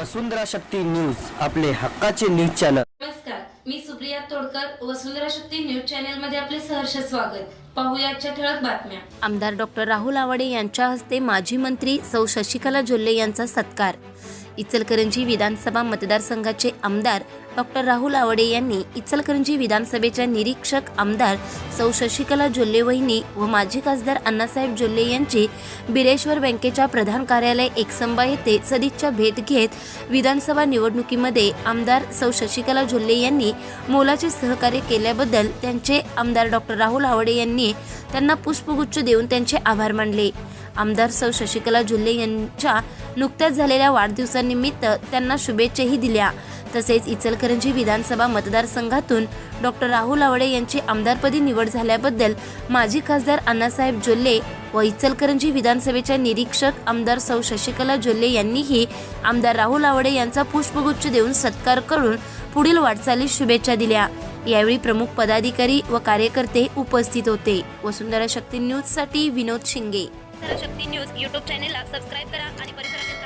वसुंधरा Shakti news आपले हक्काचे news channel. नमस्कार मी सुप्रिया तोडकर वसुंधरा शक्ती न्यूज चॅनेल मध्ये आपले सहर्ष स्वागत. पाहूया ठळक बातम्या. आमदार डॉक्टर राहुल आवाडे यांच्या हस्ते माजी मंत्री सौ शशिकला जोल्ले यांचा सत्कार. इचलकरंजी विधानसभा मतदारसंघाचे आमदार डॉक्टर राहुल आवाडे यांनी इचलकरंजी विधानसभेच्या निरीक्षक आमदार सौ शशिकला जोल्ले वहिनी व माजी खासदार अण्णासाहेब जोल्ले यांची बिरेश्वर बँकेच्या प्रधान कार्यालय एकसंबा येथे सदिच्छा भेट घेत विधानसभा निवडणुकीमध्ये आमदार सौ शशिकला जोल्ले यांनी मोलाचे सहकार्य केल्याबद्दल त्यांचे आमदार डॉक्टर राहुल आवाडे यांनी त्यांना पुष्पगुच्छ देऊन त्यांचे आभार मानले. आमदार सौ शशिकला जुल्ले यांच्या नुकत्याच झालेल्या वाढदिवसानिमित्त त्यांना शुभेच्छाही दिल्या. तसेच इचलकरंजी विधानसभा मतदारसंघातून डॉक्टर राहुल आवडे यांची आमदारपदी निवड झाल्याबद्दल माजी खासदार अण्णासाहेब जोल्ले व इचलकरंजी विधानसभेच्या निरीक्षक आमदार सौ शशिकला जोल्ले यांनीही आमदार राहुल आवडे यांचा पुष्पगुच्छ देऊन सत्कार करून पुढील वाटचालीस शुभेच्छा दिल्या. यावेळी प्रमुख पदाधिकारी व कार्यकर्ते उपस्थित होते. वसुंधरा शक्ती न्यूजसाठी विनोद शिंगे. शक्ती न्यूज युट्यूब चॅनेलला सबस्क्राईब करा आणि परिसरातील